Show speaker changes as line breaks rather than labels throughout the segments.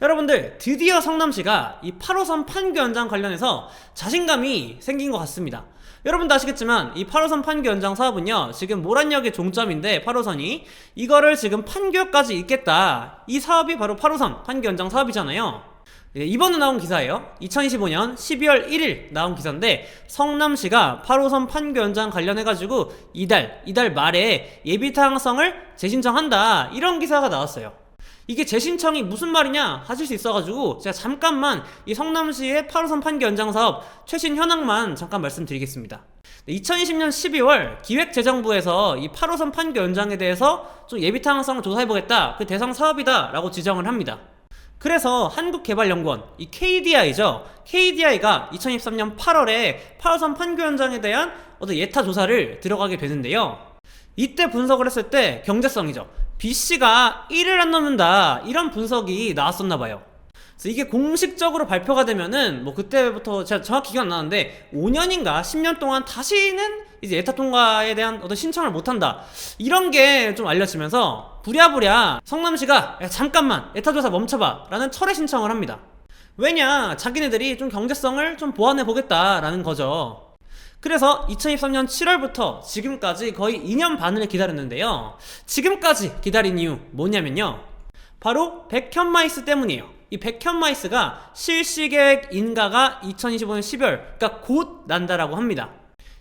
여러분들 드디어 성남시가 이 8호선 판교 연장 관련해서 자신감이 생긴 것 같습니다. 여러분도 아시겠지만 이 8호선 판교 연장 사업은요 지금 모란역의 종점인데 8호선이 이거를 지금 판교까지 있겠다. 이 사업이 바로 8호선 판교 연장 사업이잖아요. 예, 이번에 나온 기사예요. 2025년 12월 1일 나온 기사인데 성남시가 8호선 판교 연장 관련해가지고 이달 이달 말에 예비 타당성을 재신청한다. 이런 기사가 나왔어요 이게 재신청이 무슨 말이냐 하실 수 있어가지고 제가 잠깐만 이 성남시의 8호선 판교 연장 사업 최신 현황만 잠깐 말씀드리겠습니다. 2020년 12월 기획재정부에서 이 8호선 판교 연장에 대해서 좀 예비 타당성을 조사해보겠다 그 대상 사업이다라고 지정을 합니다. 그래서 한국개발연구원 이 KDI죠. KDI가 2023년 8월에 8호선 판교 연장에 대한 어떤 예타 조사를 들어가게 되는데요. 이때 분석을 했을 때 경제성이죠. B씨가 1을 안 넘는다 이런 분석이 나왔었나 봐요. 그래서 이게 공식적으로 발표가 되면은 뭐 그때부터 제가 정확히 기억 안 나는데 5년인가 10년 동안 다시는 이제 예타 통과에 대한 어떤 신청을 못 한다 이런 게 좀 알려지면서 부랴부랴 성남시가 야, 잠깐만 예타 조사 멈춰봐 라는 철회 신청을 합니다. 왜냐 자기네들이 좀 경제성을 좀 보완해 보겠다라는 거죠. 그래서 2023년 7월부터 지금까지 거의 2년 반을 기다렸는데요. 지금까지 기다린 이유 뭐냐면요. 바로 백현마이스 때문이에요. 이 백현마이스가 실시계획 인가가 2025년 12월, 그러니까 곧 난다라고 합니다.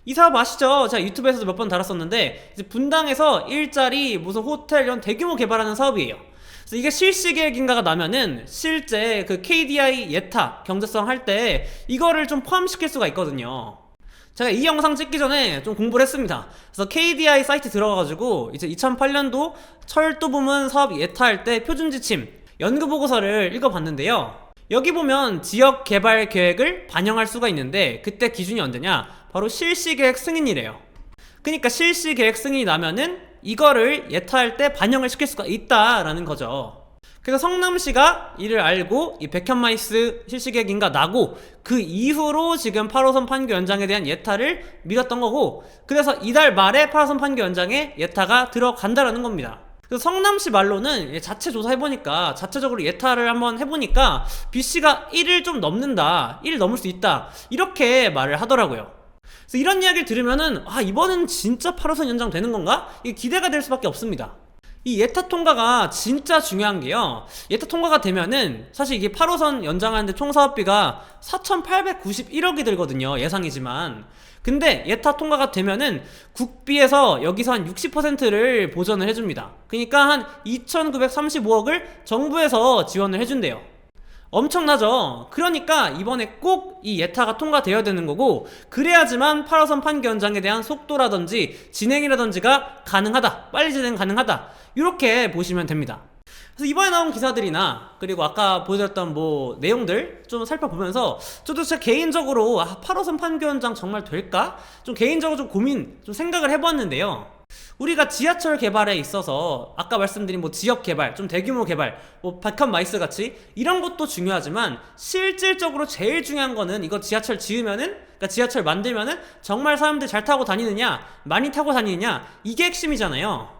이 사업 아시죠? 제가 유튜브에서도 몇번 다뤘었는데 이제 분당에서 일자리 무슨 호텔 이런 대규모 개발하는 사업이에요. 그래서 이게 실시계획 인가가 나면은 실제 그 KDI 예타 경제성 할 때 이거를 좀 포함시킬 수가 있거든요. 제가 이 영상 찍기 전에 좀 공부를 했습니다. 그래서 KDI 사이트 들어가가지고 이제 2008년도 철도 부문 사업 예타할 때 표준 지침 연구 보고서를 읽어봤는데요. 여기 보면 지역 개발 계획을 반영할 수가 있는데 그때 기준이 언제냐? 바로 실시 계획 승인이래요. 그러니까 실시 계획 승인이 나면은 이거를 예타할 때 반영을 시킬 수가 있다라는 거죠. 그래서 성남시가 이를 알고 이 백현마이스 실시 계획인가 나고 그 이후로 지금 8호선 판교 연장에 대한 예타를 밀었던 거고 그래서 이달 말에 8호선 판교 연장에 예타가 들어간다라는 겁니다. 성남시 말로는 자체 조사해보니까 자체적으로 예타를 한번 해보니까 B씨가 1을 좀 넘는다 1 넘을 수 있다 이렇게 말을 하더라고요. 그래서 이런 이야기를 들으면은 아 이번엔 진짜 8호선 연장 되는 건가? 이게 기대가 될 수밖에 없습니다. 이 예타 통과가 진짜 중요한 게요. 예타 통과가 되면은 사실 이게 8호선 연장하는데 총 사업비가 4,891억이 들거든요. 예상이지만. 근데 예타 통과가 되면은 국비에서 여기서 한 60%를 보전을 해줍니다. 그러니까 한 2,935억을 정부에서 지원을 해준대요. 엄청나죠? 그러니까 이번에 꼭 이 예타가 통과되어야 되는 거고, 그래야지만 8호선 판교 연장에 대한 속도라든지 진행이라든지가 가능하다. 빨리 진행 가능하다. 이렇게 보시면 됩니다. 그래서 이번에 나온 기사들이나 그리고 아까 보여드렸던 뭐 내용들 좀 살펴보면서 저도 진짜 개인적으로 아 8호선 판교 연장 정말 될까? 좀 개인적으로 좀 고민 좀 생각을 해봤는데요. 우리가 지하철 개발에 있어서 아까 말씀드린 뭐 지역 개발, 좀 대규모 개발, 뭐 박한 마이스 같이 이런 것도 중요하지만 실질적으로 제일 중요한 거는 이거 지하철 지으면은 그러니까 지하철 만들면은 정말 사람들 잘 타고 다니느냐, 많이 타고 다니느냐 이게 핵심이잖아요.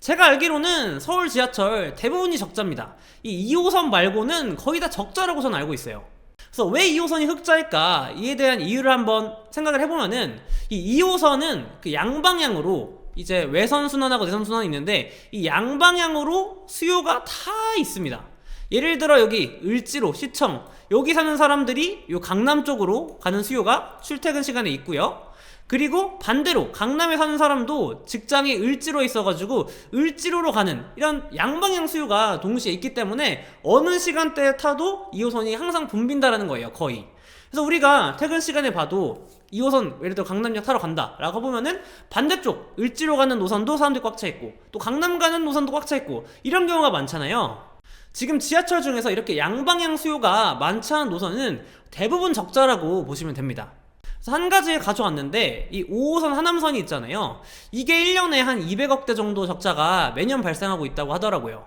제가 알기로는 서울 지하철 대부분이 적자입니다. 이 2호선 말고는 거의 다 적자라고 저는 알고 있어요. 그래서 왜 2호선이 흑자일까? 이에 대한 이유를 한번 생각을 해보면은 이 2호선은 그 양방향으로 이제 외선 순환하고 내선 순환이 있는데 이 양방향으로 수요가 다 있습니다. 예를 들어 여기 을지로 시청 여기 사는 사람들이 요 강남 쪽으로 가는 수요가 출퇴근 시간에 있고요. 그리고 반대로 강남에 사는 사람도 직장이 을지로에 있어가지고 을지로로 가는 이런 양방향 수요가 동시에 있기 때문에 어느 시간대에 타도 2호선이 항상 붐빈다라는 거예요 거의 그래서 우리가 퇴근 시간에 봐도 2호선 예를 들어 강남역 타러 간다 라고 보면은 반대쪽 을지로 가는 노선도 사람들이 꽉 차 있고 또 강남 가는 노선도 꽉 차 있고 이런 경우가 많잖아요. 지금 지하철 중에서 이렇게 양방향 수요가 많지 않은 노선은 대부분 적자라고 보시면 됩니다. 그래서 한 가지 가져왔는데 이 5호선 하남선이 있잖아요. 이게 1년에 한 200억대 정도 적자가 매년 발생하고 있다고 하더라고요.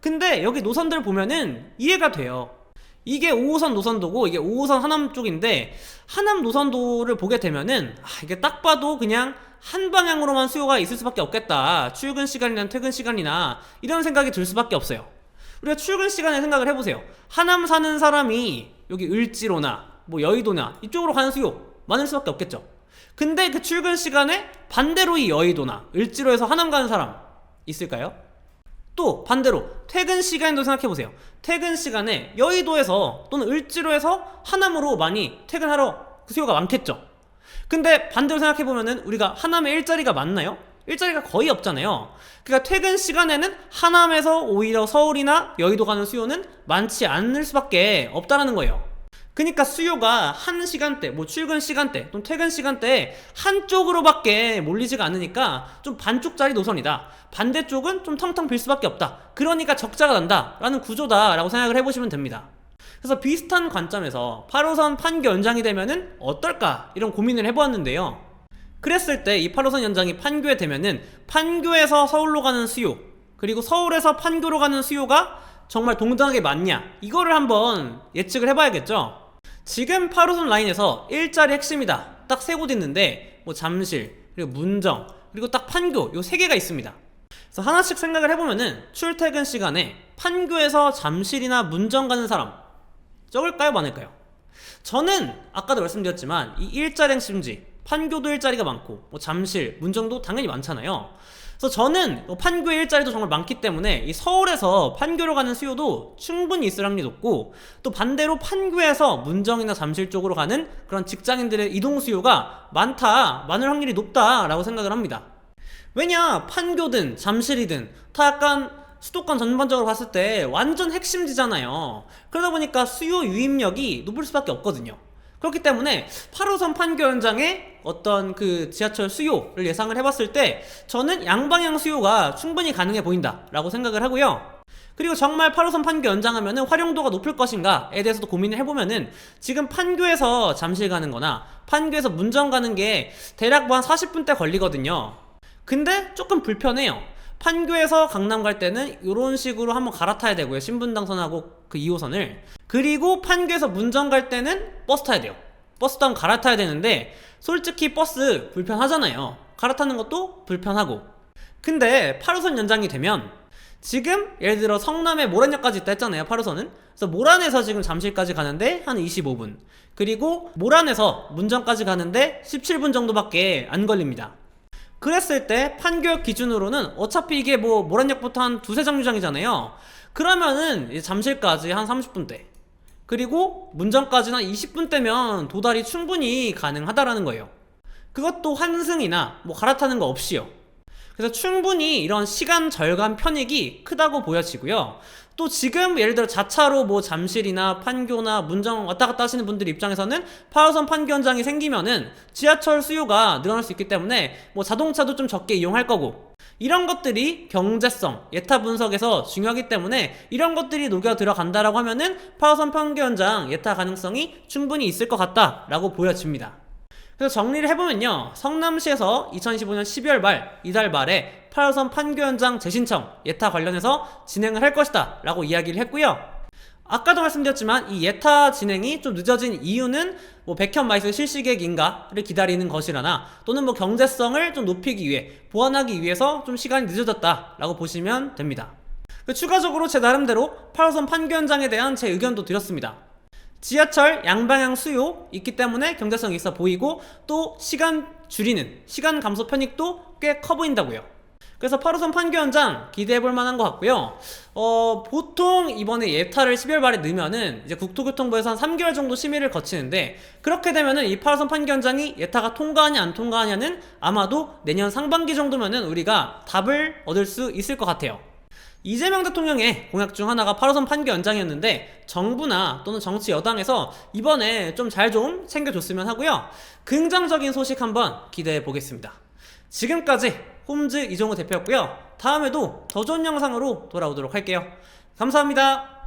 근데 여기 노선들 보면은 이해가 돼요 이게 5호선 노선도고 이게 5호선 하남 쪽인데 하남 노선도를 보게 되면은 아, 이게 딱 봐도 그냥 한 방향으로만 수요가 있을 수밖에 없겠다. 출근 시간이나 퇴근 시간이나 이런 생각이 들 수밖에 없어요. 우리가 출근 시간에 생각을 해보세요. 하남 사는 사람이 여기 을지로나 뭐 여의도나 이쪽으로 가는 수요 많을 수밖에 없겠죠. 근데 그 출근 시간에 반대로 이 여의도나 을지로에서 하남 가는 사람 있을까요? 또 반대로 퇴근 시간도 생각해 보세요. 퇴근 시간에 여의도에서 또는 을지로에서 하남으로 많이 퇴근하러 그 수요가 많겠죠. 근데 반대로 생각해 보면은 우리가 하남에 일자리가 많나요? 일자리가 거의 없잖아요. 그러니까 퇴근 시간에는 하남에서 오히려 서울이나 여의도 가는 수요는 많지 않을 수밖에 없다라는 거예요. 그러니까 수요가 한 시간대, 뭐 출근 시간대, 또는 퇴근 시간대에 한쪽으로밖에 몰리지가 않으니까 좀 반쪽짜리 노선이다. 반대쪽은 좀 텅텅 빌 수밖에 없다. 그러니까 적자가 난다라는 구조다라고 생각을 해보시면 됩니다. 그래서 비슷한 관점에서 8호선 판교 연장이 되면은 어떨까 이런 고민을 해보았는데요. 그랬을 때 이 8호선 연장이 판교에 되면은 판교에서 서울로 가는 수요 그리고 서울에서 판교로 가는 수요가 정말 동등하게 맞냐 이거를 한번 예측을 해봐야겠죠. 지금 8호선 라인에서 일자리 핵심이다 딱 세 곳 있는데 뭐 잠실 그리고 문정 그리고 딱 판교 요 세 개가 있습니다. 그래서 하나씩 생각을 해보면은 출퇴근 시간에 판교에서 잠실이나 문정 가는 사람 적을까요 많을까요? 저는 아까도 말씀드렸지만 이 일자리 핵심지 판교도 일자리가 많고 뭐 잠실, 문정도 당연히 많잖아요. 그래서 저는 뭐 판교의 일자리도 정말 많기 때문에 이 서울에서 판교로 가는 수요도 충분히 있을 확률이 높고 또 반대로 판교에서 문정이나 잠실 쪽으로 가는 그런 직장인들의 이동 수요가 많다, 많을 확률이 높다라고 생각을 합니다. 왜냐 판교든 잠실이든 다 약간 수도권 전반적으로 봤을 때 완전 핵심지잖아요. 그러다 보니까 수요 유입력이 높을 수밖에 없거든요. 그렇기 때문에 8호선 판교 현장에 어떤 그 지하철 수요를 예상을 해봤을 때 저는 양방향 수요가 충분히 가능해 보인다라고 생각을 하고요. 그리고 정말 8호선 판교 연장하면은 활용도가 높을 것인가에 대해서도 고민을 해보면은 지금 판교에서 잠실 가는 거나 판교에서 문정 가는 게 대략 뭐 한 40분대 걸리거든요. 근데 조금 불편해요. 판교에서 강남 갈 때는 이런 식으로 한번 갈아타야 되고요. 신분당선하고 그 2호선을. 그리고 판교에서 문정 갈 때는 버스 타야 돼요. 버스도 한번 갈아타야 되는데 솔직히 버스 불편하잖아요. 갈아타는 것도 불편하고. 근데 8호선 연장이 되면 지금 예를 들어 성남에 모란역까지 있다 했잖아요. 8호선은. 그래서 모란에서 지금 잠실까지 가는데 한 25분. 그리고 모란에서 문정까지 가는데 17분 정도밖에 안 걸립니다. 그랬을 때 판교역 기준으로는 어차피 이게 뭐 모란역부터 한 두세 정류장이잖아요. 그러면은 잠실까지 한 30분대. 그리고 문정까지는 한 20분대면 도달이 충분히 가능하다라는 거예요. 그것도 환승이나 뭐 갈아타는 거 없이요. 그래서 충분히 이런 시간 절감 편익이 크다고 보여지고요. 또 지금 예를 들어 자차로 뭐 잠실이나 판교나 문정 왔다 갔다 하시는 분들 입장에서는 8호선 판교 현장이 생기면은 지하철 수요가 늘어날 수 있기 때문에 뭐 자동차도 좀 적게 이용할 거고 이런 것들이 경제성, 예타 분석에서 중요하기 때문에 이런 것들이 녹여 들어간다라고 하면은 8호선 판교 현장 예타 가능성이 충분히 있을 것 같다라고 보여집니다. 그래서 정리를 해보면요. 성남시에서 2025년 12월 말, 이달 말에 8호선 판교 현장 재신청, 예타 관련해서 진행을 할 것이다. 라고 이야기를 했고요. 아까도 말씀드렸지만 이 예타 진행이 좀 늦어진 이유는 뭐 백현 마이스 실시 계획인가를 기다리는 것이라나 또는 뭐 경제성을 좀 높이기 위해 보완하기 위해서 좀 시간이 늦어졌다라고 보시면 됩니다. 그 추가적으로 제 나름대로 8호선 판교 현장에 대한 제 의견도 드렸습니다. 지하철 양방향 수요 있기 때문에 경제성이 있어 보이고 또 시간 줄이는 시간 감소 편익도 꽤 커 보인다고요. 그래서 8호선 판교 현장 기대해 볼 만한 것 같고요. 어, 보통 이번에 예타를 12월 말에 넣으면은 이제 국토교통부에서 한 3개월 정도 심의를 거치는데 그렇게 되면은 이 8호선 판교 현장이 예타가 통과하냐 안 통과하냐는 아마도 내년 상반기 정도면은 우리가 답을 얻을 수 있을 것 같아요. 이재명 대통령의 공약 중 하나가 8호선 판교 연장이었는데 정부나 또는 정치 여당에서 이번에 좀잘좀 챙겨줬으면 하고요. 긍정적인 소식 한번 기대해 보겠습니다. 지금까지 홈즈 이종우 대표였고요. 다음에도 더 좋은 영상으로 돌아오도록 할게요. 감사합니다.